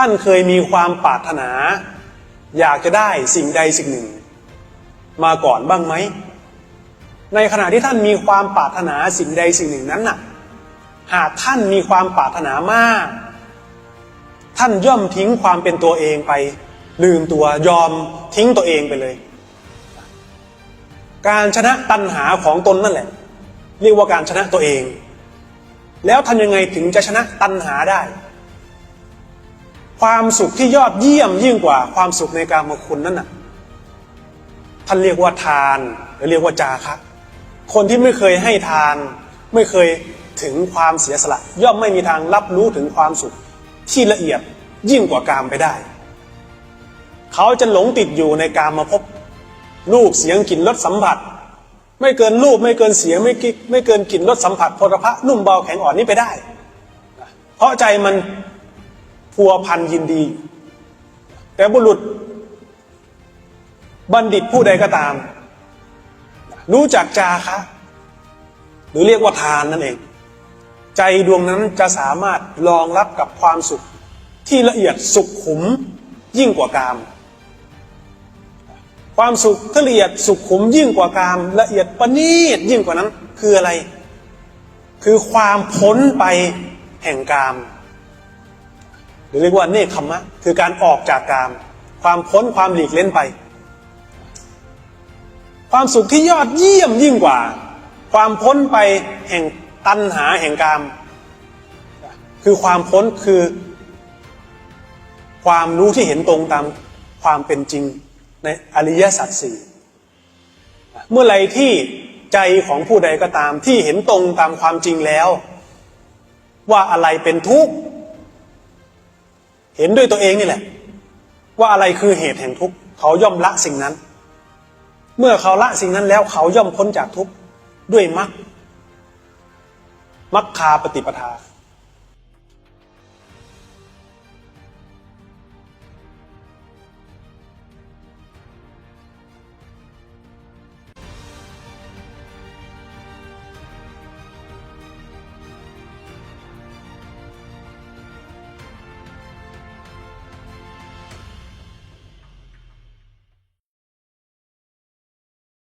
ท่านเคยมีความปรารถนา อยากจะได้สิ่งใดสิ่งหนึ่ง มาก่อนบ้างไหม ในขณะที่ท่านมีความปรารถนาสิ่งใดสิ่งหนึ่งนั้นน่ะ หากท่านมีความปรารถนามาก ท่านย่อมทิ้งความเป็นตัวเองไป ลืมตัวยอมทิ้งตัวเองไปเลย การชนะตัณหาของตนนั่นแหละ เรียกว่าการชนะตัวเอง แล้วทำยังไงถึงจะชนะตัณหาได้ ความสุขที่ยอดเยี่ยมยิ่งกว่าความสุขในการมคุณนั่นน่ะท่านเรียกว่าทานหรือเรียกว่าจาคะคนที่ไม่เคยให้ทาน ไม่เคยถึงความเสียสละ ย่อมไม่มีทางรับรู้ถึงความสุขที่ละเอียดยิ่งกว่ากามไปได้ เขาจะหลงติดอยู่ในกามมาพบรูปเสียงกลิ่นรสสัมผัส ไม่เกินรูปไม่เกินเสียงไม่กิไม่เกินกลิ่นรสสัมผัสโพธพะนุ่มเบาแข็งอ่อนนี้ไปได้ เพราะใจมัน พัวพันยินดี แต่บุรุษ บัณฑิตผู้ใดก็ตาม รู้จักจาคะ หรือเรียกว่าทานนั่นเอง ใจดวงนั้นจะสามารถรองรับกับความสุข ที่ละเอียดสุขขุมยิ่งกว่ากาม ความสุขที่ละเอียดสุขขุมยิ่งกว่ากาม ละเอียดประณีตยิ่งกว่านั้นคืออะไร คือความพ้นไปแห่งกาม หรือเรียกว่าเนคขมมะ คือการออกจากกาม ความพ้นความหลีกเล่นไป ความสุขที่ยอดเยี่ยมยิ่งกว่า ความพ้นไปแห่งตัณหาแห่งกาม คือความพ้นคือ ความรู้ที่เห็นตรงตามความเป็นจริงในอริยสัจสี่เมื่อไรที่ใจของผู้ใดก็ตามที่เห็นตรงตามความจริงแล้ว ว่าอะไรเป็นทุกข์ เห็นด้วยตัวเองนี่แหละ ว่าอะไรคือเหตุแห่งทุกข์เขาย่อมละสิ่งนั้น เมื่อเขาละสิ่งนั้นแล้วเขาย่อมพ้นจากทุกข์ด้วยมรรคมัคคาปฏิปทา